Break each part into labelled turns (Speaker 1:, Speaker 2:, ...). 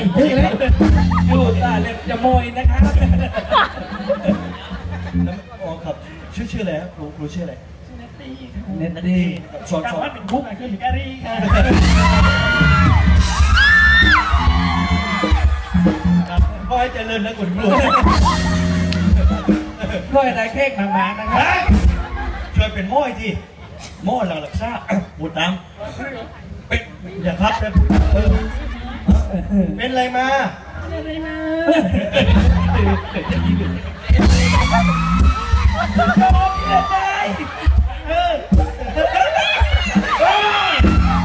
Speaker 1: ยถึงแล้ว
Speaker 2: ดูตาเล็บจะโมยนะครับ
Speaker 3: แล้วอ๋อครับชื่อชื่ออะไรครับครูครูชื่ออะไร
Speaker 2: เน็ตดี
Speaker 3: สอนสอน
Speaker 2: เป็นคุกคือแกรี่ค่ะ
Speaker 3: ครับก็ให้เจริญนะคุณครู
Speaker 2: ก็ได้เค้กหมากๆนะครับ
Speaker 3: ช่วยเป็นหม้ออีกทีหม้อหลังหลักซ่าบูดน้ำเป็นอย่าครับนะเออ เป็นอะไรมา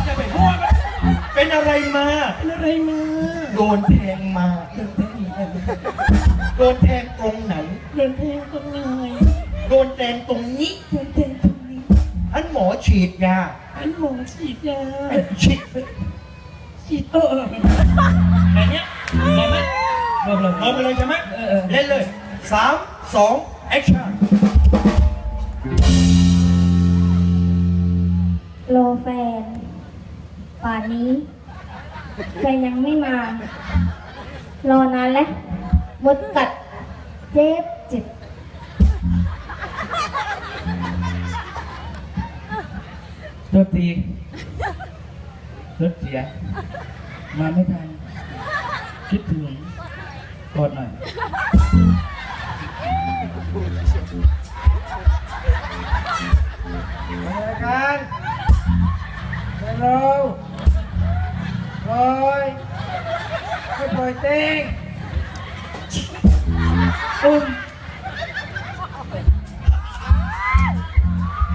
Speaker 2: จะไปพูด
Speaker 3: เป็นอะไรมา
Speaker 2: อะไรมา
Speaker 3: โดนแทงมา โดนแทงตรงไหน
Speaker 2: โดนแทงตรงไหน
Speaker 3: โดนแทงตรงนี้
Speaker 2: โดนแทงตรงนี้
Speaker 3: อันหมอฉีดยา
Speaker 2: อันหมอฉีดยา
Speaker 3: ฉีด
Speaker 2: ฉีดเออ อะไรเนี้ยพอไหมพอเลย
Speaker 3: พร้อมกันเลยใช่ไหม
Speaker 2: เออเออ
Speaker 3: เล่นเลยสามสองแอคชั่น
Speaker 4: โลแฟน ป่านนี้ แฟนยังไม่มา รอนานแล้วมดกัดเจ็บเจ็บ
Speaker 2: ตัวตีรถเสีย มาไม่ทัน คิดถึงกอดหน่อย
Speaker 1: รายการไปรอลอยไม่ปล่อยเต้ง
Speaker 2: อุ้ม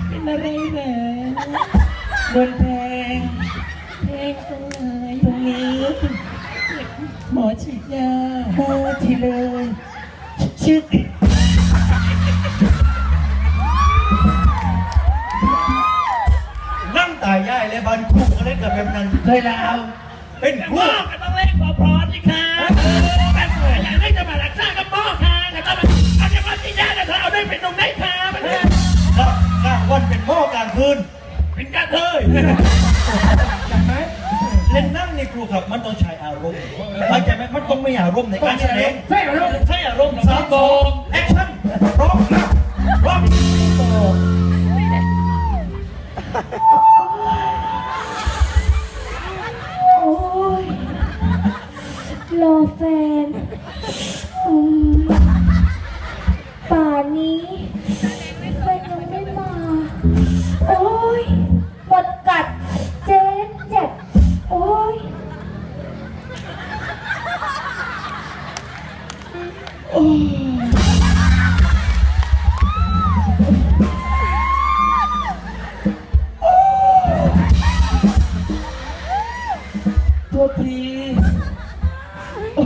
Speaker 2: เป็นอะไรเหรอโดนแทงแทงตรงไหน ตรงนี้หมอฉีดยาหมอฉีดเลยชึก
Speaker 3: นั่งตายย่ายเลยบันคู่ก็เล่นกับแบบนั้น
Speaker 2: เคยแล้ว
Speaker 3: เป็น
Speaker 2: ห
Speaker 3: คู่
Speaker 2: ม้อก็ต้องเล่นพอพอสิคะแบบอย่างนี้จะมารักษากับหม้อค่ะแต่ก็มันเอาจะมาฉีดยาแต่เธอเอาได้เป็นตรงไหนคะมัน
Speaker 3: กลางกลางวันเป็นหม้อกลางคืน
Speaker 2: เป็นกระเทย
Speaker 3: เล่นนั่งนี่ค รูครับมันต้องใช้อารมณ์เข้าใจไหมมันต้องมีอารมณ์ในการแสดง
Speaker 2: ใช่อารมณ์ใช่อารมณ์
Speaker 3: สามสองแอคชั่นพร้อมนะพร้อม
Speaker 4: โอ้ยโลแฟน
Speaker 2: ทีโอ้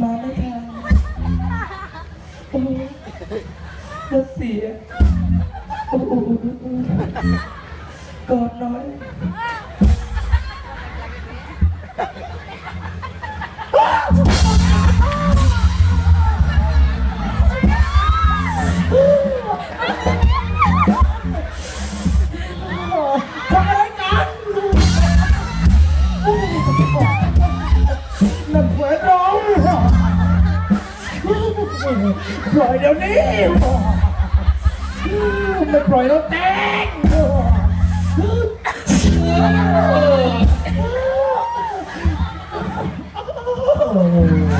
Speaker 2: มาไม่ทันโอ้รถเสียโอ้โอ้โอ้กอดน้อย
Speaker 1: ยวนี้ไม่ปล่อยเรา
Speaker 2: แตง
Speaker 3: ข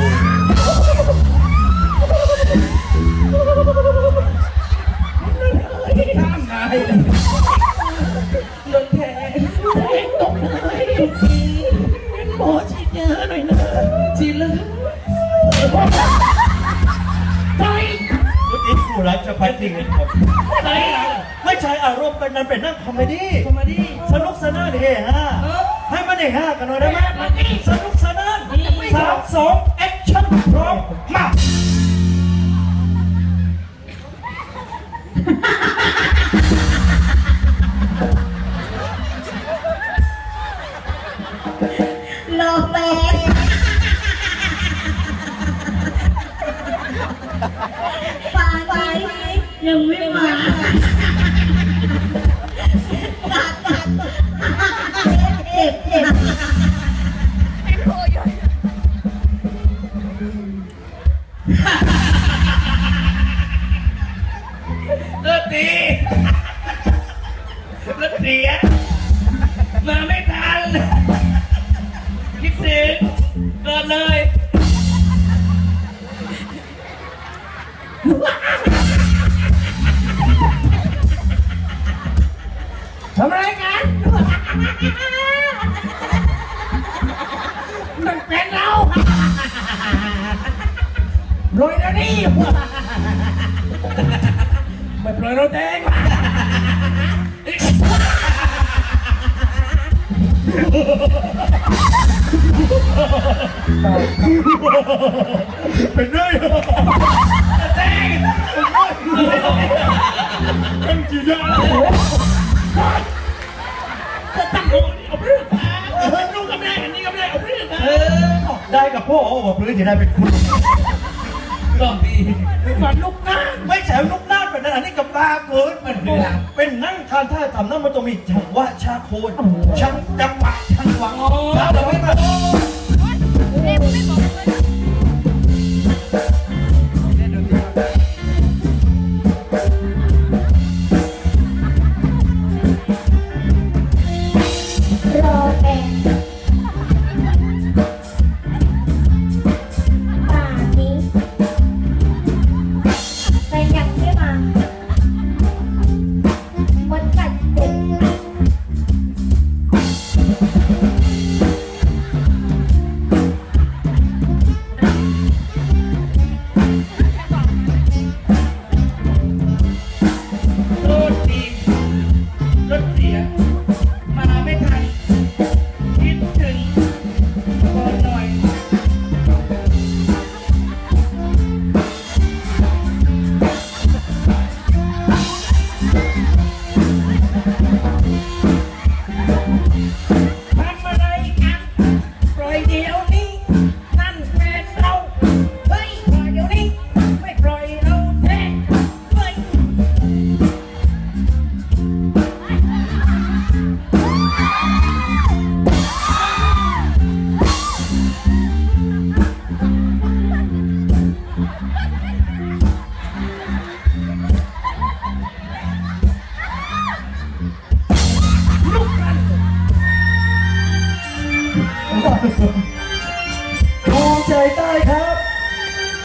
Speaker 3: ้ ใช่อารมณ์เป็นนั้นเป็นนั่งคอมเมดี้
Speaker 2: คอมเมดี้
Speaker 3: สนุกสนานเฮฮาให้มันเฮฮากันหน่อยได้ไหมสนุกสนานสามสองแอคชั่นพร้อมมา
Speaker 4: โลแฟนป่านนี้ยังไม่มา เลิกดีลิกเสี
Speaker 2: ยมาไม่ทันคิดถึงเกิด
Speaker 3: เลย มันเป็นเรา
Speaker 2: ปล่อยนะนี่ไม่ปล่อยเราเองเป็นไงเป็นจีนยา
Speaker 3: แล้ว ได้กับพ่อโอ้ว่าพื้นจะได้เป็นคุณ
Speaker 2: ก็ดีก่อนลูกนะ
Speaker 3: ไม่ใช่ลูกหน้าเป็นนั่นอันนี้กับบ้าเกินมันเป็นนั่งทานท่าทำนั่นมันต้องมีจังหวะชาโคนช่างจังหวะช่างหวังถ้าเราไม่มา